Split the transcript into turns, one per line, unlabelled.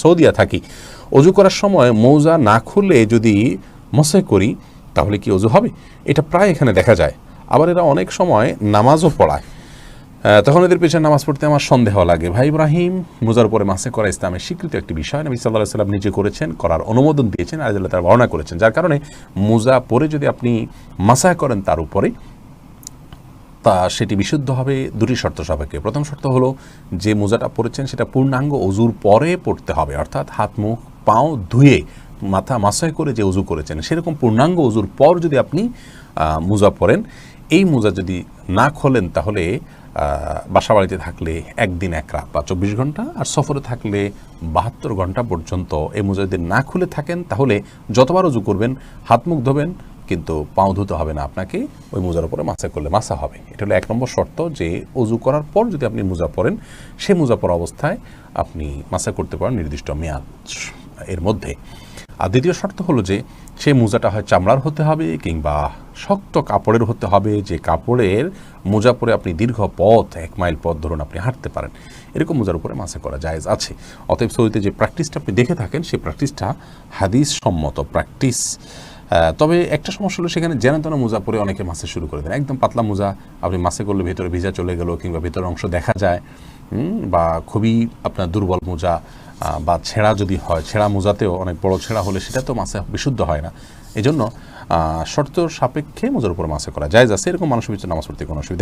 সৌদিয়া থাকি। অজু করার সময় মৌজা না খুললে যদি মশাই করি, তাহলে কি অজু হবে? এটা প্রায় এখানে দেখা যায়। আবার এরা অনেক সময় নামাজও পড়ায়। তখন এদের পেছনে নামাজ পড়তে আমার সন্দেহ লাগে। ভাই ইব্রাহিম, মুজার উপরে মাসে করা ইসলামের স্বীকৃত একটি বিষয়। নবী সাল্লাহ সাল্লাম নিজে করেছেন, করার অনুমোদন দিয়েছেন আর তারা বর্ণনা করেছেন। যার কারণে মুজা পরে যদি আপনি মাসা করেন তার উপরে তা সেটি বিশুদ্ধ হবে, দুটি শর্ত সাপেক্ষে। প্রথম শর্ত হলো, যে মোজাটা পরেছেন সেটা পূর্ণাঙ্গ অজুর পরে পড়তে হবে, অর্থাৎ হাত, মুখ, পাও ধুয়ে মাথা মাসায় করে যে উজু করেছেন, সেরকম পূর্ণাঙ্গ অজুর পর যদি আপনি মোজা পরেন, এই মোজা যদি না খোলেন তাহলে বাসাবাড়িতে থাকলে একদিন এক রাত বা চব্বিশ ঘণ্টা, আর সফরে থাকলে বাহাত্তর ঘণ্টা পর্যন্ত এই মোজা যদি না খুলে থাকেন, তাহলে যতবার উজু করবেন, হাত, মুখ ধোবেন কিন্তু পাও ধুতে হবে না আপনাকে, ওই মোজার উপরে মাসা করলে মাসা হবে। এটা হলো এক নম্বর শর্ত যে অজু করার পর যদি আপনি মোজা পরেন, সে মোজা পরা অবস্থায় আপনি মাসা করতে পারেন নির্দিষ্ট মেয়াদ এর মধ্যে। আর দ্বিতীয় শর্ত হলো যে সেই মোজাটা হয় চামড়ার হতে হবে কিংবা শক্ত কাপড়ের হতে হবে, যে কাপড়ের মোজা পরে আপনি দীর্ঘ পথ, এক মাইল পথ ধরুন আপনি হাঁটতে পারেন। এরকম মোজার উপরে মাসা করা জায়েজ আছে। অতএব সৌদিতে যে প্র্যাকটিসটা আপনি দেখে থাকেন সেই প্র্যাকটিসটা হাদিস সম্মত প্র্যাকটিস তবে একটা সমস্যা হলো সেখানে যেন তেন মোজা পরে অনেকে মাছে শুরু করে দেন। একদম পাতলা মোজা, আপনি মাছে করলে ভেতরে ভিজা চলে গেল কিংবা ভেতরের অংশ দেখা যায় বা খুবই আপনার দুর্বল মোজা বা ছেঁড়া যদি হয়, ছেঁড়া মোজাতেও অনেক বড় ছেঁড়া হলে সেটা তো মাছে বিশুদ্ধ হয় না। এই জন্য শর্ত সাপেক্ষে মোজার উপর মাছে করা যায়। যা এরকম মানুষের ভিতরে নামাজ পড়তে কোনো অসুবিধা।